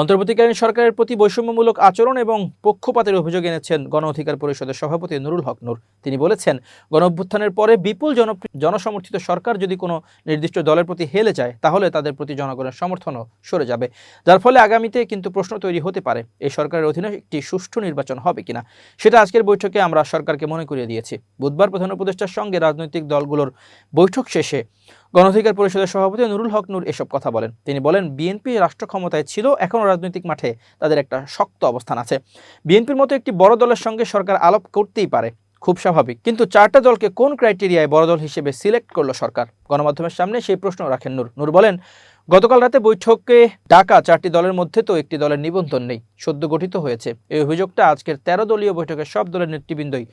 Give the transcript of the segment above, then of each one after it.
অন্তর্বর্তীকালীন সরকারের প্রতি বৈষম্যমূলক আচরণ এবং পক্ষপাতের অভিযোগ এনেছেন গণ অধিকার পরিষদের সভাপতি নুরুল হক নূর। তিনি বলেছেন গণ অভ্যুত্থানের পরে বিপুল জনসমর্থিত সরকার যদি কোনো নির্দিষ্ট দলের প্রতি হেলে যায়, তাহলে তাদের প্রতি জনগণের সমর্থনও সরে যাবে। যার ফলে আগামীতে কিন্তু প্রশ্ন তৈরি হতে পারে, এই সরকারের অধীনে একটি সুষ্ঠু নির্বাচন হবে কিনা। সেটা আজকের বৈঠকে আমরা সরকারকে মনে করিয়ে দিয়েছি। বুধবার প্রধান উপদেষ্টার সঙ্গে রাজনৈতিক দলগুলোর বৈঠক শেষে গণঅধিকার পরিষদের সভাপতি নুরুল হক নূর এসব কথা বলেন। তিনি বলেন, বিএনপি রাষ্ট্র ক্ষমতায় ছিল, এখনও রাজনৈতিক মাঠে তাদের একটা শক্ত অবস্থান আছে। বিএনপির মতো একটি বড় দলের সঙ্গে সরকার আলাপ করতেই পারে, খুব স্বাভাবিক। কিন্তু চারটা দলকে কোন ক্রাইটেরিয়ায় বড় দল হিসেবে সিলেক্ট করল সরকার? গণমাধ্যমের সামনে সেই প্রশ্ন রাখেন নূর। নূর বলেন, গতকাল রাতে বৈঠকে ডাকা চারটি দলের মধ্যে তো একটি দলের নিবন্ধন নেই, সদ্য গঠিত হয়েছে। এই অভিযোগটা আজকের তেরো দলীয় বৈঠকে সব দলের নেতৃবৃন্দই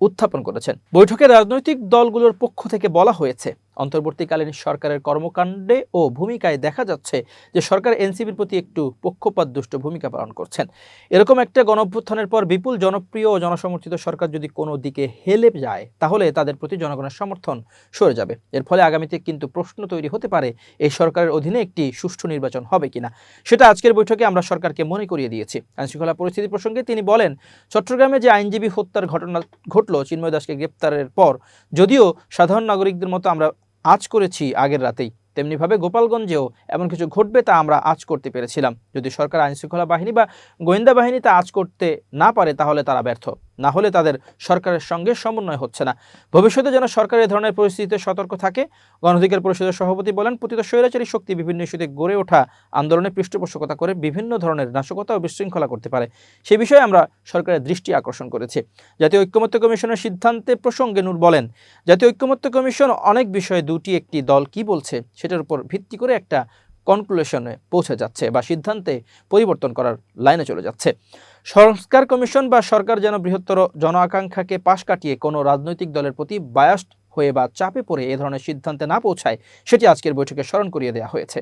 উত্থাপন করেছেন। বৈঠকে রাজনৈতিক দলগুলোর পক্ষ থেকে বলা হয়েছে অন্তর্বর্তীকালীন সরকারের কর্মকাণ্ডে ও ভূমিকায় দেখা যাচ্ছে যে সরকার এনসিপির প্রতি একটু পক্ষপাতদুষ্ট ভূমিকা পালন করছেন। এরকম একটা গণভ্যুত্থানের পর বিপুল জনপ্রিয় ও জনসমর্থিত সরকার যদি কোনো দিকে হেলে যায়, তাহলে তাদের প্রতি জনগণের সমর্থন সরে যাবে। এর ফলে আগামীতে কিন্তু প্রশ্ন তৈরি হতে পারে, এই সরকারের অধীনে একটি সুষ্ঠু নির্বাচন হবে কিনা? সেটা আজকের বৈঠকে আমরা সরকারকে মনে করিয়ে দিয়েছি। আইনশৃঙ্খলা পরিস্থিতি প্রসঙ্গে তিনি বলেন, চট্টগ্রামে যে আইনজীবী হত্যার ঘটনা ঘটল, চিন্ময় দাসকে গ্রেপ্তারের পর, যদিও সাধারণ নাগরিকদের মতো আমরা আজ করেছি আগের রাতেই। তেমনিভাবে গোপালগঞ্জেও এমন কিছু ঘটবে তা আমরা আজ করতে পেরেছিলাম। যদি সরকার আইনশৃঙ্খলা বাহিনী বা গোয়েন্দা বাহিনী তা আজ করতে না পারে, তাহলে তারা ব্যর্থ। না হলে তাদের সরকারের সঙ্গে সমন্বয় হচ্ছে না। ভবিষ্যতে যেন সরকার এ ধরনের পরিস্থিতিতে সতর্ক থাকে, গণঅধিকার পরিষদের সভাপতি বলেন, পতিত স্বৈরাচারী শক্তি বিভিন্ন ইস্যুতে গড়ে ওঠা আন্দোলনে পৃষ্ঠপোষকতা করে বিভিন্ন ধরনের নাশকতা ও বিশৃঙ্খলা করতে পারে। সে বিষয়ে আমরা সরকারের দৃষ্টি আকর্ষণ করেছি। জাতীয় ঐক্যমত্য কমিশনের সিদ্ধান্তে প্রসঙ্গে নূর বলেন, জাতীয় ঐক্যমত্য কমিশন অনেক বিষয়ে দুটি একটি দল কি বলছে সেটার উপর ভিত্তি করে একটা কনক্লুশনে পৌঁছে যাচ্ছে বা সিদ্ধান্তে পরিবর্তন করার লাইনে চলে যাচ্ছে। সংস্কার কমিশন বা সরকার যেন বৃহত্তর জন আকাঙ্ক্ষাকে পাশ কাটিয়ে কোনো রাজনৈতিক দলের প্রতি বায়াস্ট হয়ে বা চাপে পড়ে এ ধরনের সিদ্ধান্তে না পৌঁছায়, সেটি আজকের বৈঠকে স্মরণ করিয়ে দেওয়া হয়েছে।